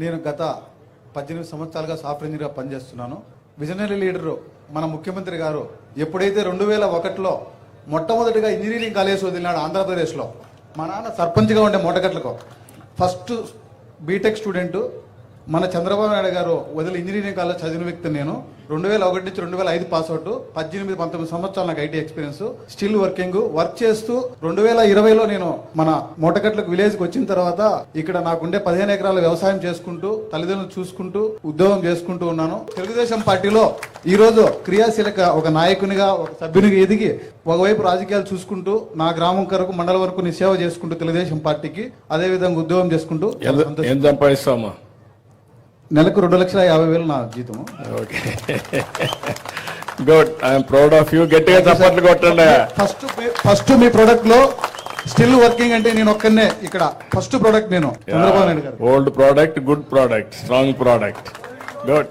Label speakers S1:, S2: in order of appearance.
S1: నేను గత పద్దెనిమిది సంవత్సరాలుగా సాఫ్ట్వేర్ ఇంజనీర్గా పనిచేస్తున్నాను. విజనరీ లీడరు మన ముఖ్యమంత్రి గారు ఎప్పుడైతే రెండు వేల ఒకటిలో మొట్టమొదటిగా ఇంజనీరింగ్ కాలేజ్ వదిలినాడు ఆంధ్రప్రదేశ్లో మా నాన్న సర్పంచ్గా ఉండే మొట్టగట్లకు ఫస్ట్ బీటెక్ స్టూడెంట్ మన చంద్రబాబు నాయుడు గారు వదిలి ఇంజనీరింగ్ కాలేజ్ చదివిన వ్యక్తి నేను. రెండు వేల ఒకటి నుంచి రెండు వేల ఐదు పాస్ అవుట్ పద్దెనిమిది పంతొమ్మిది సంవత్సరాలు నాకు IT experience still working work చేస్తూ రెండు వేల ఇరవైలో నేను మన మూటగట్లకు విలేజ్కి వచ్చిన తర్వాత ఇక్కడ నాకుండే పదిహేను ఎకరాల వ్యవసాయం చేసుకుంటూ తల్లిదండ్రులు చూసుకుంటూ ఉద్యోగం చేసుకుంటూ ఉన్నాను. తెలుగుదేశం పార్టీలో ఈ రోజు క్రియాశీలక ఒక నాయకునిగా ఒక సభ్యునిగా ఎదిగి ఒకవైపు రాజకీయాలు చూసుకుంటూ నా గ్రామం కొరకు మండలం వరకు నీ సేవ చేసుకుంటూ తెలుగుదేశం పార్టీకి అదే విధంగా ఉద్యోగం చేసుకుంటూ
S2: సంపాదిస్తామా
S1: నెలకు రెండు లక్షల యాభై వేలు నా జీతము.
S2: Okay. Good. I'm proud of you. గట్టిగా చప్పట్లు కొట్టండి.
S1: ఫస్ట్ ఫస్ట్ మీ ప్రొడక్ట్లో స్టిల్ వర్కింగ్ అంటే నేను ఒక్కనే ఇక్కడ. ఫస్ట్ ప్రొడక్ట్ నేను. Chandrababu Naidu garu.
S2: Old product good product strong product good